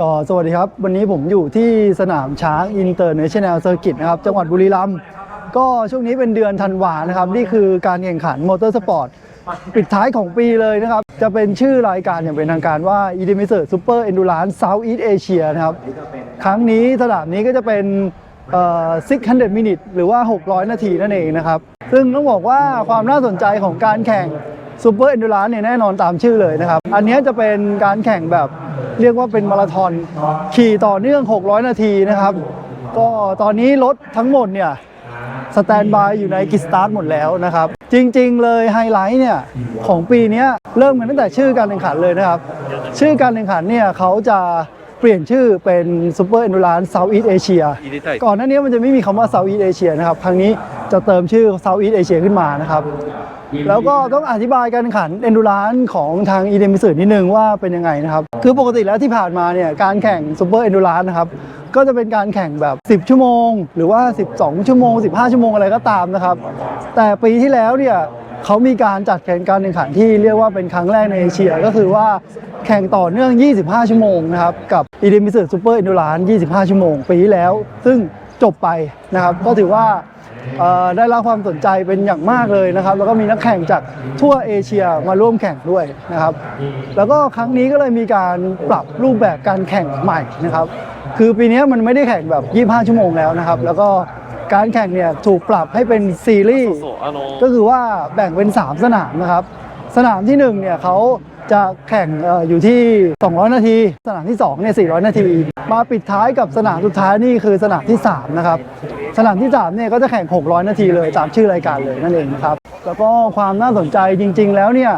ก็สวัสดีครับ วันนี้ผมอยู่ที่สนามช้างอินเตอร์เนชั่นแนลเซอร์กิตนะครับ จังหวัดบุรีรัมย์ก็ช่วงนี้เป็นเดือนธันวานะครับ นี่คือการแข่งขันมอเตอร์สปอร์ตปิดท้ายของปีเลยนะครับ จะเป็นชื่อรายการอย่างเป็นทางการว่า e d e m i s e r Super Endurance Southeast Asia นะครับ ครั้งนี้สนามนี้ก็จะเป็นเอ่อ600 minute หรือว่า 600 นาทีนั่นเองนะครับ ซึ่งต้องบอกว่าความน่าสนใจของการแข่ง Super Endurance เนี่ยแน่นอนตามชื่อเลยนะครับ อันนี้จะเป็นการแข่งแบบ เรียกว่าเป็นมาราธอนขี่ต่อเนื่อง 600 นาทีนะครับ ก็ตอนนี้รถทั้งหมดเนี่ยสแตนบายอยู่ในกิสตาร์ทหมดแล้วนะครับ จริงๆเลยไฮไลท์เนี่ยของปีนี้เริ่มกันตั้งแต่ชื่อการแข่งขันเลยนะครับ ชื่อการแข่งขันเนี่ยเขาจะเปลี่ยนชื่อเป็น Super Endurance Southeast Asia ก่อนหน้านี้มันจะไม่มีคำว่า Southeast Asia นะครับครั้งนี้จะเติมชื่อ Southeast Asia ขึ้นมานะครับ แล้วก็ต้องอธิบายการแข่งขัน Endurance ของทาง e d e m i s นิดนึงว่าเป็นยังไงนะครับ คือปกติแล้วที่ผ่านมาเนี่ยการแข่ง Super Endurance นนะครับก็จะเป็นการแข่งแบบ 10 ชั่วโมง หรือว่า 12 ชั่วโมง 15 ชั่วโมงอะไรก็ตามนะครับ แต่ปีที่แล้วเนี่ยเขามีการจัดแข่งการแข่งขันที่เรียกว่าเป็นครั้งแรกในเอเชียก็คือว่าแข่งต่อเนื่อง 25 ชั่วโมงนะครับกับ e d e m i s ซูเปอร์ n อนดูราน25 ชั่วโมงปีที่แล้ว ซึ่งจบไปนะครับก็ถือว่า ได้รับความสนใจเป็นอย่างมากเลยนะครับ แล้วก็มีนักแข่งจากทั่วเอเชียมาร่วมแข่งด้วยนะครับ แล้วก็ครั้งนี้ก็เลยมีการปรับรูปแบบการแข่งใหม่นะครับ คือปีนี้มันไม่ได้แข่งแบบ 25 ชั่วโมงแล้วนะครับ แล้วก็การแข่งเนี่ยถูกปรับให้เป็นซีรีส์ก็คือว่าแบ่งเป็น 3 สนามนะครับ สนามที่1เนี่ยเขา จะแข่งเอ่ออยู่ที่ 200 นาที สนามที่2เนี่ย400 นาที มาปิดท้ายกับสนามสุดท้ายนี่คือสนามที่ 3 นะครับ สนามที่3เนี่ยก็จะแข่ง 600 นาทีเลยตามชื่อรายการเลยนั่นเองนะครับ แล้วก็ความน่าสนใจจริง ๆ แล้วเนี่ย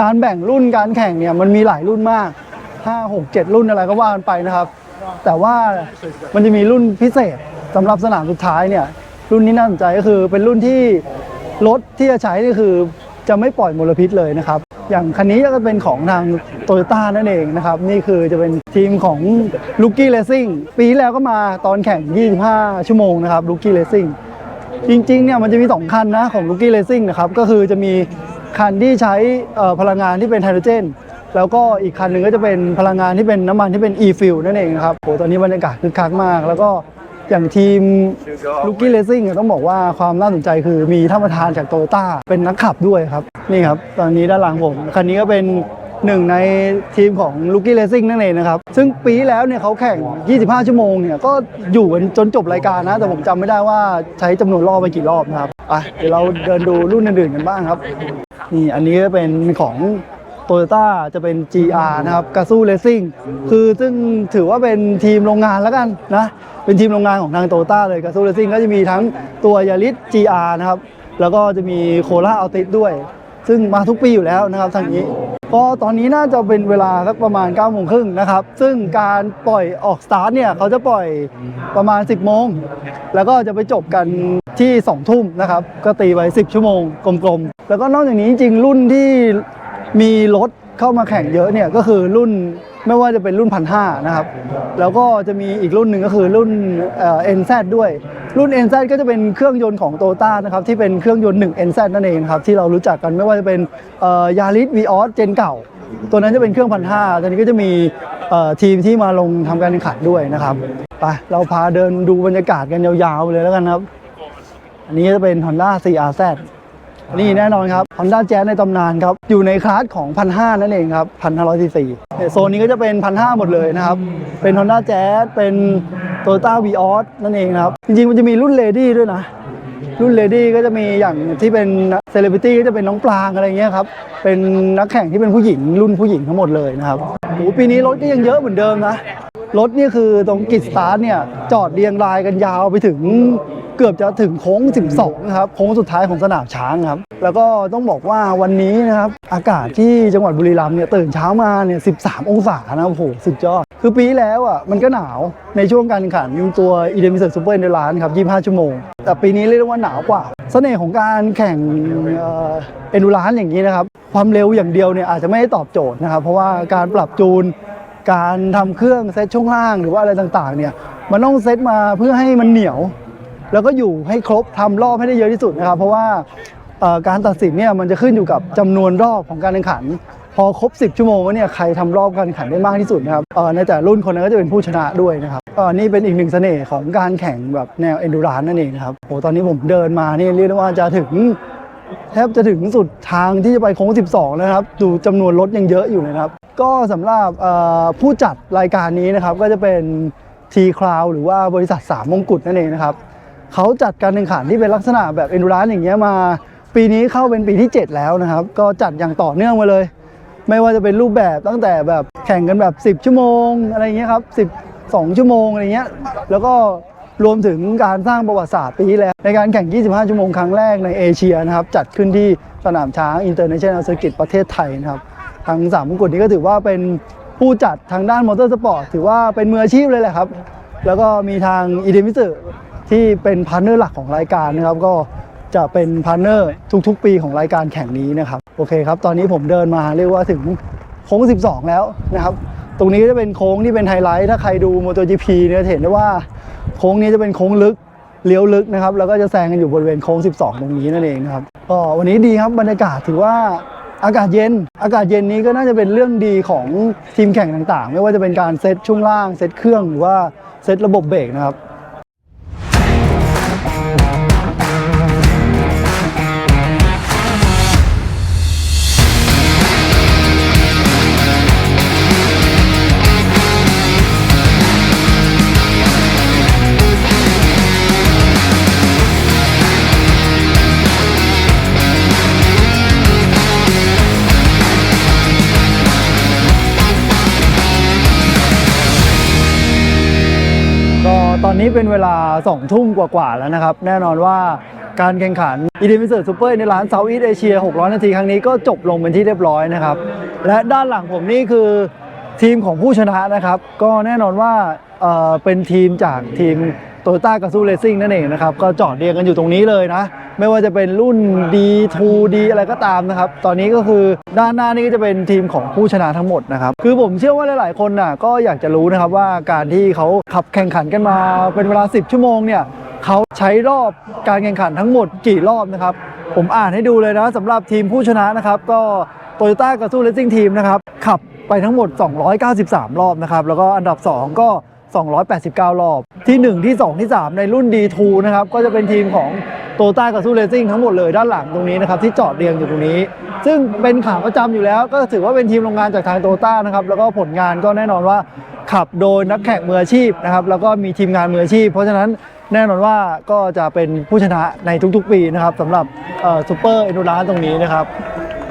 การแบ่งรุ่นการแข่งเนี่ยมันมีหลายรุ่นมาก 5 6 7 รุ่นอะไรก็ว่ากันไปนะครับ แต่ว่ามันจะมีรุ่นพิเศษสำหรับสนามสุดท้ายเนี่ยรุ่นนี้น่าสนใจก็คือเป็นรุ่นที่รถที่จะใช้นี่คือจะไม่ปล่อยมลพิษเลยนะครับ อย่างคันนี้ก็เป็นของทางโตโยต้านั่นเองนะครับ นี่คือจะเป็นทีมของ l o o k i e Racing ปีแล้วก็มาตอนแข่ง 25 ชั่วโมงนะครับ l o o k i e Racing จริงๆเนี่ยมันจะมี 2 คันนะของ l o o k i e Racing นะครับ ก็คือจะมีคันที่ใช้พลังงานที่เป็นไฮโดรเจน แล้วก็อีกคันหนึ่งก็จะเป็นพลังงานที่เป็นน้ำมันที่เป็น e-fuel นั่นเองครับโหตอนนี้บรรยากาศคึกคักมาก แล้วก็ อย่างทีม l o o k i e Racing เนี่ยต้องบอกว่าความน่าสนใจคือมีท่านประธานจากโตโยต้าเป็นนักขับด้วยครับ นี่ครับ ตอนนี้ด้านหลังผม คันนี้ก็เป็นหนึ่งในทีมของ l o o k i e Racing นั่นเองนะครับ ซึ่งปีแล้วเนี่ยเขาแข่ง 25 ชั่วโมงเนี่ยก็อยู่กันจนจบรายการนะ แต่ผมจำไม่ได้ว่าใช้จำนวนรอบไปกี่รอบนะครับอะเดี๋ยวเราเดินดูรุ่นอื่นๆกันบ้างครับนี่อันนี้ก็เป็นของโตโยต้าจะเป็น GR นะครับกาซูเลสซิ่งคือซึ่งถือว่าเป็นทีมโรงงานแล้วกันนะ เป็นทีมโรงงานของทางโตต้าเลยกาซูเลสซิ่งก็จะมีทั้งตัวยาริส GR นะครับ แล้วก็จะมีโคล่าอัลติสด้วย ซึ่งมาทุกปีอยู่แล้วนะครับทางนี้ ก็ตอนนี้น่าจะเป็นเวลาสักประมาณ9ก้าโมงครึ่งนะครับ ซึ่งการปล่อยออกสตาร์ทเนี่ยเขาจะปล่อยประมาณ 10โมง แล้วก็จะไปจบกันที่2ทุ่มนะครับ ก็ตีไว้10 ชั่วโมงกลมๆ แล้วก็นอกจากนี้จริงรุ่นที่มีรถเข้ามาแข่งเยอะเนี่ยก็คือรุ่น ไม่ว่าจะเป็นรุ่นพันห้านะครับ แล้วก็จะมีอีกรุ่นหนึ่งก็คือรุ่นเอ็นแซด้วย รุ่น NZ ก็จะเป็นเครื่องยนต์ของโตต้านะครับที่เป็นเครื่องยนต์1 NZ นั่นเองครับที่เรารู้จักกันไม่ว่าจะเป็นยาริสวีออสเจนเก่า ตัวนั้นจะเป็นเครื่องพันห้าตอนนี้ก็จะมีทีมที่มาลงทำการแข่งขันด้วยนะครับไปเราพาเดินดูบรรยากาศกันยาวๆเลยแล้วกันครับ อันนี้จะเป็น Honda CRZ นี่แน่นอนครับ Honda Jazz ในตำนานครับ อยู่ในคลาสของพันห้านั่นเองครับพันห้าร้อยซีซีโซนนี้ก็จะเป็นพันห้าหมดเลยนะครับ เป็น Honda Jazz เป็น Toyota Vios นั่นเองครับ จริงๆ มันจะมีรุ่น Lady ด้วยนะ รุ่น Lady ก็จะมีอย่างที่เป็นเซเลบริตี้ก็จะเป็นน้องปลางอะไรเงี้ยครับ เป็นนักแข่งที่เป็นผู้หญิงรุ่นผู้หญิงทั้งหมดเลยนะครับโอ้ปีนี้รถก็ยังเยอะเหมือนเดิมนะ รถนี่คือตรงกิจสตาร์เนี่ยจอดเรียงรายกันยาวไปถึงเกือบจะถึงโค้ง 12 นะครับ โค้งสุดท้ายของสนามช้างครับ แล้วก็ต้องบอกว่าวันนี้นะครับ อากาศที่จังหวัดบุรีรัมย์เนี่ยตื่นเช้ามาเนี่ย 13 องศานะโอ้โห สุดยอด คือปีแล้วอะมันก็หนาวในช่วงการแข่งขันตัวอีเดมิเซอร์ซูเปอร์เอนเดอร์ลานครับ 25 ชั่วโมง แต่ปีนี้เรียกได้ว่าหนาวกว่า เสน่ห์ของการแข่งเอ็นดูรานอย่างนี้นะครับ ความเร็วอย่างเดียวเนี่ยอาจจะไม่ได้ตอบโจทย์นะครับ เพราะว่าการปรับจูน การทำเครื่องเซตช่วงล่างหรือว่าอะไรต่างๆเนี่ยมันต้องเซตมาเพื่อให้มันเหนียว แล้วก็อยู่ให้ครบทำรอบให้ได้เยอะที่สุดนะครับเพราะว่าการตัดสินเนี่ยมันจะขึ้นอยู่กับจำนวนรอบของการแข่งขัน พอครบ 10 ชั่วโมงแล้วเนี่ยใครทำรอบการแข่งขันได้มากที่สุดนะครับในแต่รุ่นคนนั้นก็จะเป็นผู้ชนะด้วยนะครับนี่เป็นอีกหนึ่งเสน่ห์ของการแข่งแบบแนวเอนดูรานนั่นเองครับโหตอนนี้ผมเดินมานี่เรียกได้ว่าจะถึงแทบจะถึงสุดทางที่จะไปโค้ง 12 แล้วนะครับ ดูจำนวนรถยังเยอะอยู่เลยนะครับ ก็สำหรับผู้จัดรายการนี้นะครับก็จะเป็น T Cloud หรือว่าบริษัท 3 มงกุฎนั่นเองนะครับเขาจัดการแข่งขันที่เป็นลักษณะแบบเอนดูรานอย่างเงี้ยมา ปีนี้เข้าเป็นปีที่ 7 แล้วนะครับ ก็จัดอย่างต่อเนื่องมาเลย ไม่ว่าจะเป็นรูปแบบตั้งแต่แบบแข่งกันแบบ 10 ชั่วโมงอะไรเงี้ยครับ12 ชั่วโมงอะไรเงี้ยแล้วก็รวมถึงการสร้างประวัติศาสตร์ปีที่แล้ว ในการแข่ง 25 ชั่วโมงครั้งแรกในเอเชียนะครับจัดขึ้นที่สนามช้างอินเตอร์เนชั่นแนลเซอร์กิตประเทศไทยนะครับ ทางสามมงกุฎนี้ก็ถือว่าเป็นผู้จัดทางด้านมอเตอร์สปอร์ตถือว่าเป็นมืออาชีพเลยแหละครับ แล้วก็มีทางอีเดมิสึที่เป็นพาร์ทเนอร์หลักของรายการนะครับ ก็จะเป็นพาร์ทเนอร์ทุกๆ ปีของรายการแข่งนี้นะครับโอเคครับ ตอนนี้ผมเดินมาเรียกว่าถึงโค้ง 12 แล้วนะครับ ตรงนี้จะเป็นโค้งที่เป็นไฮไลท์ถ้าใครดู MotoGP เนี่ยจะเห็นได้ว่าโค้งนี้จะเป็นโค้งลึกเลี้ยวลึกนะครับแล้วก็จะแซงกันอยู่บริเวณโค้ง 12 ตรงนี้นั่นเองนะครับก็วันนี้ดีครับบรรยากาศถือว่า อากาศเย็น อากาศเย็นนี้ก็น่าจะเป็นเรื่องดีของทีมแข่งต่างๆ ไม่ว่าจะเป็นการเซตช่วงล่าง เซตเครื่องหรือว่าเซตระบบเบรกนะครับ เป็นเวลา 2 ทุ่มกว่าๆแล้วนะครับ แน่นอนว่าการแข่งขันอีดิมิเซอร์ซูเปอร์ในร้านเซาท์อีสเอเชีย600 นาทีครั้งนี้ก็จบลงเป็นที่เรียบร้อยนะครับ และด้านหลังผมนี่คือทีมของผู้ชนะนะครับ ก็แน่นอนว่าเอ่อเป็นทีมจากทีมโตโยต้ากาซูเรซิ่งนั่นเองนะครับ ก็จอดเรียงกันอยู่ตรงนี้เลยนะ ไม่ว่าจะเป็นรุ่น D2 D อะไรก็ตามนะครับ ตอนนี้ก็คือด้านหน้านี่ก็จะเป็นทีมของผู้ชนะทั้งหมดนะครับ คือผมเชื่อว่าหลาย ๆ คนน่ะก็อยากจะรู้นะครับว่าการที่เขาขับแข่งขันกันมาเป็นเวลา 10 ชั่วโมงเนี่ยเขาใช้รอบการแข่งขันทั้งหมดกี่รอบนะครับ ผมอ่านให้ดูเลยนะสำหรับทีมผู้ชนะนะครับก็โตโยต้ากาซูเรซิ่งทีมนะครับขับไปทั้งหมด 293 รอบนะครับ แล้วก็อันดับ 2 ก็ 289 รอบ ที่ 1 ที่ 2 ที่ 3 ในรุ่น D2 นะครับ ก็จะเป็นทีมของ โตต้ากับซูเรซิ่งทั้งหมดเลยด้านหลังตรงนี้นะครับที่จอดเรียงอยู่ตรงนี้ ซึ่งเป็นขาประจำอยู่แล้ว ก็ถือว่าเป็นทีมโรงงานจากทางโตต้านะครับแล้วก็ผลงานก็แน่นอนว่าขับโดยนักแข่งมืออาชีพนะครับแล้วก็มีทีมงานมืออาชีพ เพราะฉะนั้นแน่นอนว่าก็จะเป็นผู้ชนะในทุกๆ ปีนะครับสำหรับซูเปอร์เอนดูรานตรงนี้นะครับ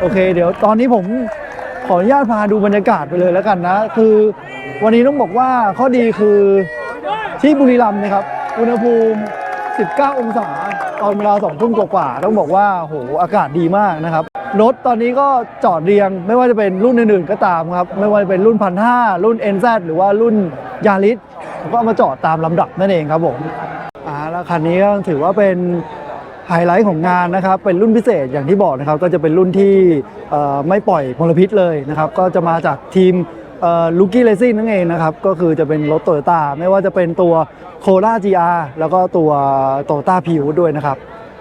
โอเค เดี๋ยวตอนนี้ผมขออนุญาตพาดูบรรยากาศไปเลยแล้วกันนะ คือวันนี้ต้องบอกว่าข้อดีคือที่บุรีรัมย์นะครับ อุณหภูมิ 19 องศา ตอนเวลา2ทุ่มกว่าๆต้องบอกว่าโหอากาศดีมากนะครับ รถตอนนี้ก็จอดเรียง ไม่ว่าจะเป็นรุ่นอื่นๆก็ตามครับ ไม่ว่าจะเป็นรุ่นพันห้ารุ่น NZ หรือว่ารุ่นยาริสก็เอามาจอดตามลำดับนั่นเองครับผมอ่าแล้วคันนี้ก็ถือว่าเป็นไฮไลท์ของงานนะครับเป็นรุ่นพิเศษอย่างที่บอกนะครับก็จะเป็นรุ่นที่ไม่ปล่อยมลพิษเลยนะครับ ก็จะมาจากทีม ลูกี้เลซิ่งนั่นเองนะครับ ก็คือจะเป็นรถโตโยต้าไม่ว่าจะเป็นตัวโค r a GR แล้วก็ตัวโตโยต้าพิวด้วยนะครับ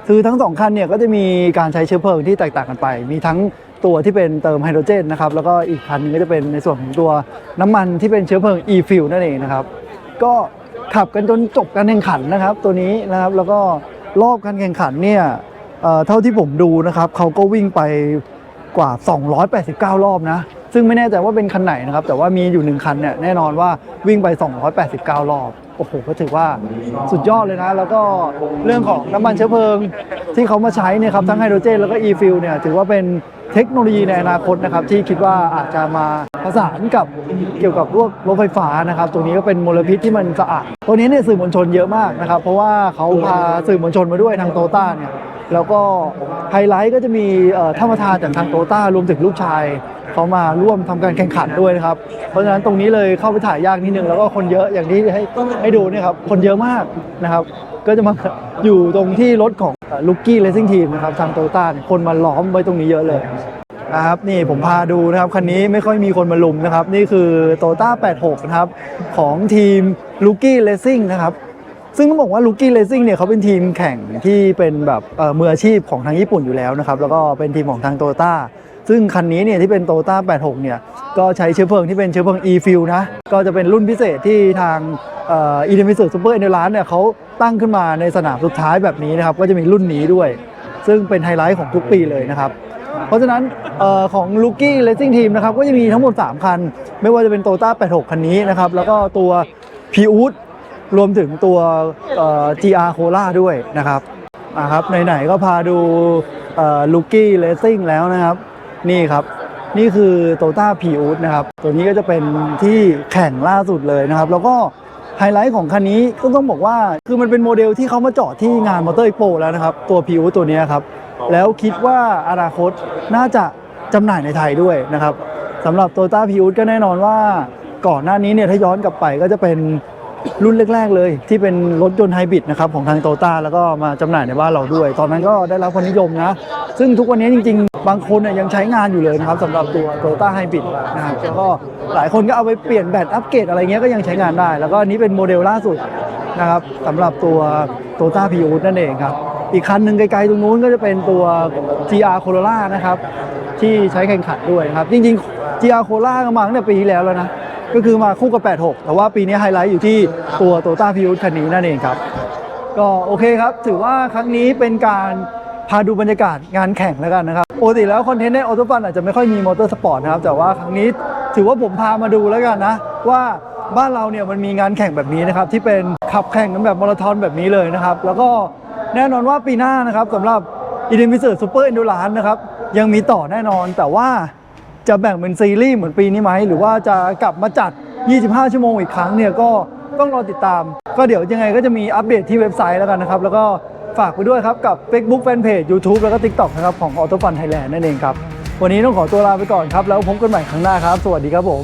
คือทั้งสองคันเนี่ยก็จะมีการใช้เชื้อเพลิงที่แตกต่างกันไป มีทั้งตัวที่เป็นเติมไฮโดรเจนนะครับแล้วก็อีกคันนึงก็จะเป็นในส่วนของตัวน้ำมันที่เป็นเชื้อเพลิง e-fuel นั่นเองนะครับก็ขับกันจนจบการแข่งขันนะครับ ตัวนี้นะครับแล้วก็รอบการแข่งขันเนี่ยเอ่อเท่าที่ผมดูนะครับเขาก็วิ่งไปกว่า 289 รอบนะ ซึ่งไม่แน่ใจว่าเป็นคันไหนนะครับ แต่ว่ามีอยู่หนึ่งคันเนี่ยแน่นอนว่าวิ่งไป 289 รอบ โอ้โห ก็ถือว่าสุดยอดเลยนะ แล้วก็เรื่องของน้ำมันเชื้อเพลิงที่เขามาใช้เนี่ยครับทั้งไฮโดรเจนแล้วก็ e-fuel เนี่ยถือว่าเป็นเทคโนโลยีในอนาคตนะครับที่คิดว่าอาจจะมาผสานกับเกี่ยวกับพวกรถไฟฟ้านะครับตรงนี้ก็เป็นมลพิษที่มันสะอาดตัวนี้เนี่ยสื่อมวลชนเยอะมากนะครับ เพราะว่าเขาพาสื่อมวลชนมาด้วยทางโตต้าเนี่ยแล้วก็ไฮไลท์ก็จะมีเอ่อท่านประธานจากทางโตต้ารวมถึงลูกชาย เขามาร่วมทำการแข่งขันด้วยนะครับเพราะฉะนั้นตรงนี้เลยเข้าไปถ่ายยากนิดนึงแล้วก็คนเยอะอย่างที่ให้ให้ดูเนี่ยครับคนเยอะมากนะครับ ก็จะมาอยู่ตรงที่รถของลูกกี้เลสซิ่งทีมนะครับทางโตต้าคนมาล้อมไว้ตรงนี้เยอะเลยนะครับนี่ผมพาดูนะครับคันนี้ไม่ค่อยมีคนมาลุมนะครับ นี่คือ t o y o t a 86 นะครับ ของทีม l u k i Racing นะครับ ซึ่งต้องบอกว่า l u k i Racing เนี่ยเขาเป็นทีมแข่งที่เป็นแบบมืออาชีพของทางญี่ปุ่นอยู่แล้วนะครับ แล้วก็เป็นทีมของทาง t o y o t a ซึ่งคันนี้เนี่ยที่เป็นโตต้า86 เนี่ย ก็ใช้เชื้อเพลิงที่เป็นเชื้อเพลิง e-fuel นะ ก็จะเป็นรุ่นพิเศษที่ทางอีเดมิสึซูเปอร์เอเนลานเนี่ยเขาตั้งขึ้นมาในสนามสุดท้ายแบบนี้นะครับ ก็จะมีรุ่นนี้ด้วย ซึ่งเป็นไฮไลท์ของทุกปีเลยนะครับ เพราะฉะนั้นออของลูกี้เลสซิ่งทีมนะครับ ก็จะมีทั้งหมด 3 คัน ไม่ว่าจะเป็นโตต้า86 คันนี้นะครับ แล้วก็ตัว p ีอูดรวมถึงตัวเอ่อ GR โคล่าด้วยนะครับอ่าครับไหนๆก็พาดูลูกี้เลสซิ่งแล้วนะครับ นี่ครับ นี่คือโตต้า p ีอูดนะครับ ตัวนี้ก็จะเป็นที่แข่งล่าสุดเลยนะครับ แล้วก็ไฮไลท์ของคันนี้ก็ต้องบอกว่าคือมันเป็นโมเดลที่เขามาจอดที่งานมอเตอร์ p โปแล้วนะครับ ตัว p ีอูดตัวนี้ครับ แล้วคิดว่าอนาคตน่าจะจำหน่ายในไทยด้วยนะครับสำหรับโตต้าพิวก็แน่นอนว่าก่อนหน้านี้เนี่ยถ้าย้อนกลับไปก็จะเป็นรุ่นแรก ๆ เลยที่เป็นรถยนต์ไฮบริดนะครับของทางโตต้าแล้วก็มาจำหน่ายในบ้านเราด้วย ตอนนั้นก็ได้รับความนิยมนะ ซึ่งทุกวันนี้จริงๆ บางคนเนี่ยยังใช้งานอยู่เลยนะครับสำหรับตัวโตต้าไฮบริดนะครับแล้วก็หลายคนก็เอาไปเปลี่ยนแบตอัปเกรดอะไรเงี้ยก็ยังใช้งานได้ แล้วก็อันนี้เป็นโมเดลล่าสุดนะครับสำหรับตัวโตต้าพีอูนั่นเองครับ อีกคันหนึ่งไกลๆตรงนู้นก็จะเป็นตัว GR Corolla นะครับที่ใช้แข่งขันด้วยครับจริงๆ GR Corolla ก็มาตั้งแต่ปีที่แล้วแล้วนะก็คือมาคู่กับ 86 แต่ว่าปีนี้ไฮไลท์อยู่ที่ตัวโตต้าพีอูคันนี้นั่นเองครับก็โอเคครับ ถือว่าครั้งนี้เป็นการ พาดูบรรยากาศงานแข่งแล้วกันนะครับปกติแล้วคอนเทนต์ในออโตฟันอาจจะไม่ค่อยมีมอเตอร์สปอร์ตนะครับ แต่ว่าครั้งนี้ถือว่าผมพามาดูแล้วกันนะ ว่าบ้านเราเนี่ยมันมีงานแข่งแบบนี้นะครับ ที่เป็นขับแข่งกันแบบมาราธอนแบบนี้เลยนะครับ แล้วก็แน่นอนว่าปีหน้านะครับสำหรับอีเดนมิเซอร์ซูเปอร์เอนดูรานนะครับยังมีต่อแน่นอน แต่ว่าจะแบ่งเป็นซีรีส์เหมือนปีนี้ไหมหรือว่าจะกลับมาจัด 25 ชั่วโมงอีกครั้งเนี่ยก็ต้องรอติดตาม ก็เดี๋ยวยังไงก็จะมีอัปเดตที่เว็บไซต์แล้วกันนะครับ แล้วก็ ฝากไปด้วยครับ กับ Facebook Fanpage YouTube แล้วก็ TikTok นะครับของ Auto Fun Thailand นั่นเองครับ วันนี้ต้องขอตัวลาไปก่อนครับ แล้วพบกันใหม่ครั้งหน้าครับ สวัสดีครับผม